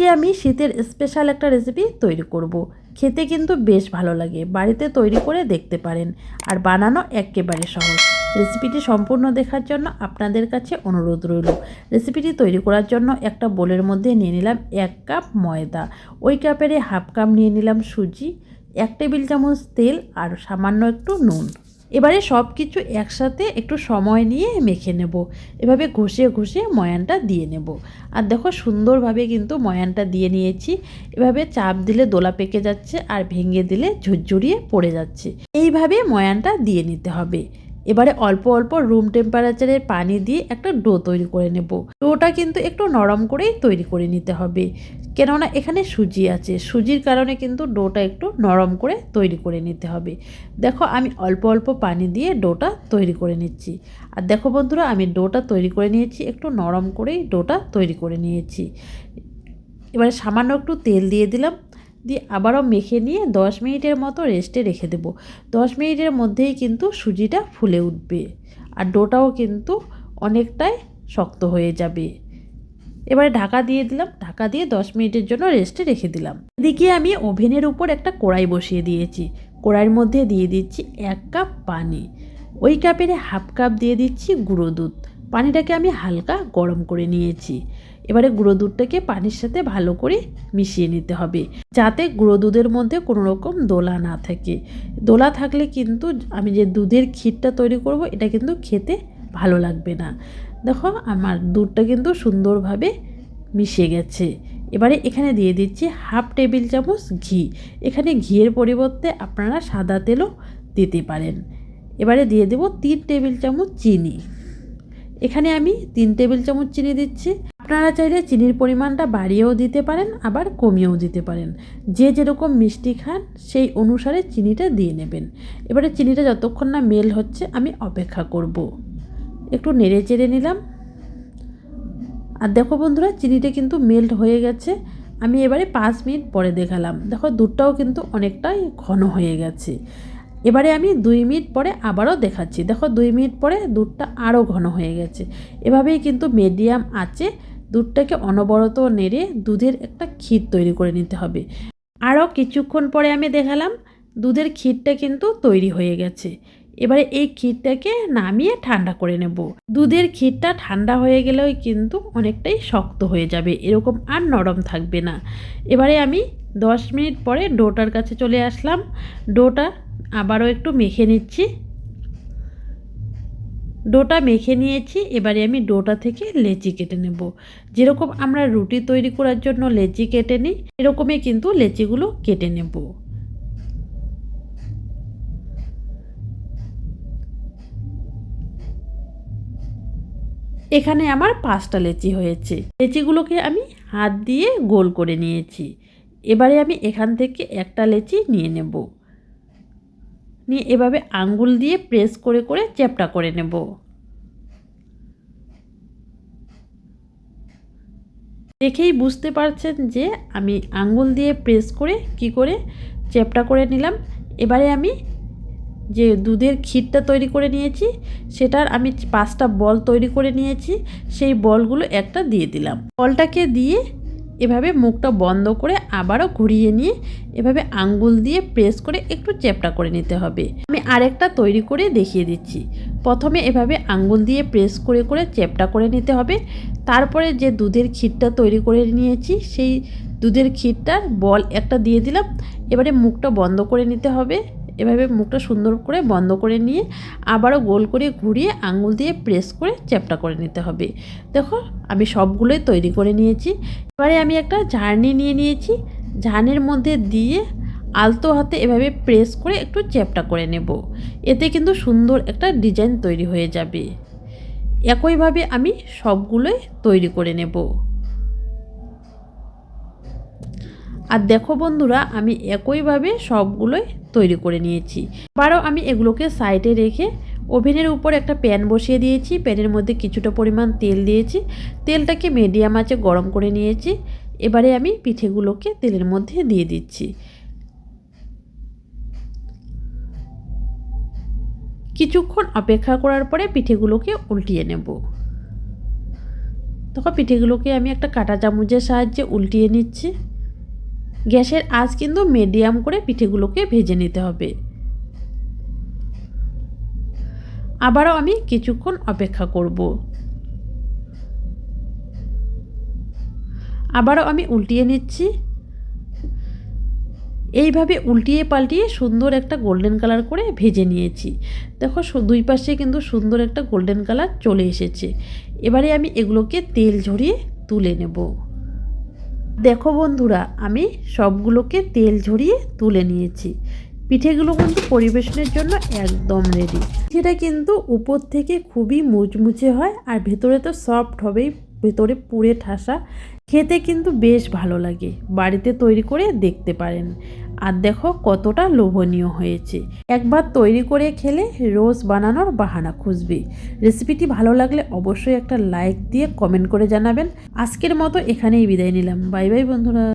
আজকে আমি শীতের স্পেশাল একটা রেসিপি তৈরি করব। খেতে কিন্তু বেশ ভালো লাগে। বাড়িতে তৈরি করে দেখতে পারেন। আর বানানো একেবারে সহজ। রেসিপিটি সম্পূর্ণ দেখার জন্য আপনাদের কাছে অনুরোধ রইল। রেসিপিটি তৈরি করার জন্য একটা বোলের মধ্যে নিয়ে নিলাম এক কাপ ময়দা। ওই কাপের হাফ কাপ নিয়ে নিলাম সুজি, এক টেবিল চামচ তেল আর সামান্য একটু নুন। এবারে সব কিছু একসাথে একটু সময় নিয়ে মেখে নেব। এভাবে ঘষে ঘষে ময়ানটা দিয়ে নেব। আর দেখো সুন্দরভাবে কিন্তু ময়ানটা দিয়ে নিয়েছি। এভাবে চাপ দিলে দোলা পেকে যাচ্ছে আর ভেঙে দিলে ঝুরঝুরিয়ে পড়ে যাচ্ছে। এইভাবে ময়ানটা দিয়ে নিতে হবে। এবারে অল্প অল্প রুম টেম্পারেচারের পানি দিয়ে একটা ডো তৈরি করে নেব। ডোটা কিন্তু একটু নরম করেই তৈরি করে নিতে হবে। কেননা এখানে সুজি আছে। সুজির কারণে কিন্তু ডোটা একটু নরম করে তৈরি করে নিতে হবে। দেখো, আমি অল্প অল্প পানি দিয়ে ডোটা তৈরি করে নিচ্ছি। আর দেখো বন্ধুরা, আমি ডোটা তৈরি করে নিয়েছি, একটু নরম করেই ডোটা তৈরি করে নিয়েছি। এবারে সামান্য একটু তেল দিয়ে দিলাম। দিয়ে আবারও মেখে নিয়ে দশ মিনিটের মতো রেস্টে রেখে দেব। দশ মিনিটের মধ্যেই কিন্তু সুজিটা ফুলে উঠবে আর ডোটাও কিন্তু অনেকটাই শক্ত হয়ে যাবে। এবারে ঢাকা দিয়ে দিলাম। ঢাকা দিয়ে দশ মিনিটের জন্য রেস্টে রেখে দিলাম। এদিকে আমি ওভেনের উপর একটা কড়াই বসিয়ে দিয়েছি। কড়াইয়ের মধ্যে দিয়ে দিচ্ছি এক কাপ পানি। ওই কাপের হাফ কাপ দিয়ে দিচ্ছি গুঁড়ো দুধ। পানিটাকে আমি হালকা গরম করে নিয়েছি। এবারে গুঁড়ো দুধটাকে পানির সাথে ভালো করে মিশিয়ে নিতে হবে, যাতে গুঁড়ো দুধের মধ্যে কোনো রকম দোলা না থাকে। দোলা থাকলে কিন্তু আমি যে দুধের ক্ষীরটা তৈরি করব, এটা কিন্তু খেতে ভালো লাগবে না। দেখো, আমার দুধটা কিন্তু সুন্দরভাবে মিশে গেছে। এবারে এখানে দিয়ে দিচ্ছি হাফ টেবিল চামচ ঘি। এখানে ঘিয়ের পরিবর্তে আপনারা সাদা তেলও দিতে পারেন। এবারে দিয়ে দেব তিন টেবিল চামচ চিনি। এখানে আমি তিন টেবিল চামচ চিনি দিচ্ছি। আপনারা চাইলে চিনির পরিমাণটা বাড়িয়েও দিতে পারেন, আবার কমিয়েও দিতে পারেন। যে যেরকম মিষ্টি খান, সেই অনুসারে চিনিটা দিয়ে নেবেন। এবারে চিনিটা যতক্ষণ না মেল হচ্ছে, আমি অপেক্ষা করব। একটু নেড়ে চেড়ে নিলাম। আর দেখো বন্ধুরা, চিনিটা কিন্তু মেল্ট হয়ে গেছে। আমি এবারে পাঁচ মিনিট পরে দেখালাম। দেখো, দুধটাও কিন্তু অনেকটাই ঘন হয়ে গেছে। এবারে আমি দুই মিনিট পরে আবারও দেখাচ্ছি। দেখো, দুই মিনিট পরে দুধটা আরও ঘন হয়ে গেছে। এভাবেই কিন্তু মিডিয়াম আছে দুধটাকে অনবরত নেড়ে দুধের একটা ক্ষীর তৈরি করে নিতে হবে। আরও কিছুক্ষণ পরে আমি দেখালাম, দুধের ক্ষীরটা কিন্তু তৈরি হয়ে গেছে। এবারে এই ক্ষীরটাকে নামিয়ে ঠান্ডা করে নেব। দুধের ক্ষীরটা ঠান্ডা হয়ে গেলেও কিন্তু অনেকটাই শক্ত হয়ে যাবে, এরকম আর নরম থাকবে না। এবারে আমি দশ মিনিট পরে ডোটার কাছে চলে আসলাম। ডোটা আবারও একটু মেখে নিচ্ছি। ডোটা মেখে নিয়েছি, এবারে আমি ডোটা থেকে লেচি কেটে নেব। যেরকম আমরা রুটি তৈরি করার জন্য লেচি কেটে নিই, এরকমই কিন্তু লেচিগুলো কেটে নেব। এখানে আমার পাঁচটা লেচি হয়েছে। লেচিগুলোকে আমি হাত দিয়ে গোল করে নিয়েছি। এবারে আমি এখান থেকে একটা লেচি নিয়ে নেব। নিয়ে এভাবে আঙ্গুল দিয়ে প্রেস করে করে চ্যাপটা করে নেব। দেখেই বুঝতে পারছেন যে আমি আঙ্গুল দিয়ে প্রেস করে কি করে চ্যাপটা করে নিলাম। এবারে আমি যে দুধের ক্ষীরটা তৈরি করে নিয়েছি, সেটার আমি পাঁচটা বল তৈরি করে নিয়েছি। সেই বলগুলো একটা দিয়ে দিলাম। বলটাকে দিয়ে এভাবে মুখটা বন্ধ করে আবারও ঘুরিয়ে নিয়ে এভাবে আঙ্গুল দিয়ে প্রেস করে একটু চ্যাপটা করে নিতে হবে। আমি আরেকটা তৈরি করে দেখিয়ে দিচ্ছি। প্রথমে এভাবে আঙ্গুল দিয়ে প্রেস করে করে চ্যাপটা করে নিতে হবে। তারপরে যে দুধের ক্ষীরটা তৈরি করে নিয়েছি, সেই দুধের ক্ষীরটার বল একটা দিয়ে দিলাম। এবারে মুখটা বন্ধ করে নিতে হবে। এভাবে মুখটা সুন্দর করে বন্ধ করে নিয়ে আবারও গোল করে ঘুরিয়ে আঙুল দিয়ে প্রেস করে চ্যাপটা করে নিতে হবে। দেখো, আমি সবগুলোই তৈরি করে নিয়েছি। এবারে আমি একটা ঝাড়নি নিয়ে নিয়েছি। ঝাড়নির মধ্যে দিয়ে আলতো হাতে এভাবে প্রেস করে একটু চ্যাপটা করে নেব। এতে কিন্তু সুন্দর একটা ডিজাইন তৈরি হয়ে যাবে। একইভাবে আমি সবগুলোই তৈরি করে নেব। আর দেখো বন্ধুরা, আমি একইভাবে সবগুলোই তৈরি করে নিয়েছি। আবারও আমি এগুলোকে সাইডে রেখে ওভেনের উপর একটা প্যান বসিয়ে দিয়েছি। প্যানের মধ্যে কিছুটা পরিমাণ তেল দিয়েছি। তেলটাকে মিডিয়াম আঁচে গরম করে নিয়েছি। এবারে আমি পিঠেগুলোকে তেলের মধ্যে দিয়ে দিচ্ছি। কিছুক্ষণ অপেক্ষা করার পরে পিঠেগুলোকে উল্টিয়ে নেব। তখন পিঠেগুলোকে আমি একটা কাঁটা চামচের সাহায্যে উল্টিয়ে নিচ্ছি। গ্যাসের আঁচ কিন্তু মিডিয়াম করে পিঠেগুলোকে ভেজে নিতে হবে। আবারও আমি কিছুক্ষণ অপেক্ষা করব। আবারও আমি উল্টিয়ে নিচ্ছি। এইভাবে উল্টিয়ে পাল্টিয়ে সুন্দর একটা গোল্ডেন কালার করে ভেজে নিয়েছি। দেখো দুই পাশে কিন্তু সুন্দর একটা গোল্ডেন কালার চলে এসেছে। এবারে আমি এগুলোকে তেল ঝরিয়ে তুলে নেব। দেখো বন্ধুরা, আমি সবগুলোকে তেল ঝরিয়ে তুলে নিয়েছি। পিঠেগুলো কিন্তু পরিবেশনের জন্য একদম রেডি সেটা কিন্তু উপর থেকে খুবই মুচমুচে হয় আর ভেতরে তো সফট হবেই, ভেতরে পুড়ে ঠাসা খেতে কিন্তু বেশ ভালো লাগে। বাড়িতে তৈরি করে দেখতে পারেন। আর দেখো কতটা লোভনীয় হয়েছে। একবার তৈরি করে খেলে রোজ বানানোর বাহানা খুঁজবে। রেসিপিটি ভালো লাগলে অবশ্যই একটা লাইক দিয়ে কমেন্ট করে জানাবেন। আজকের মতো এখানেই বিদায় নিলাম। বাই বাই বন্ধুরা।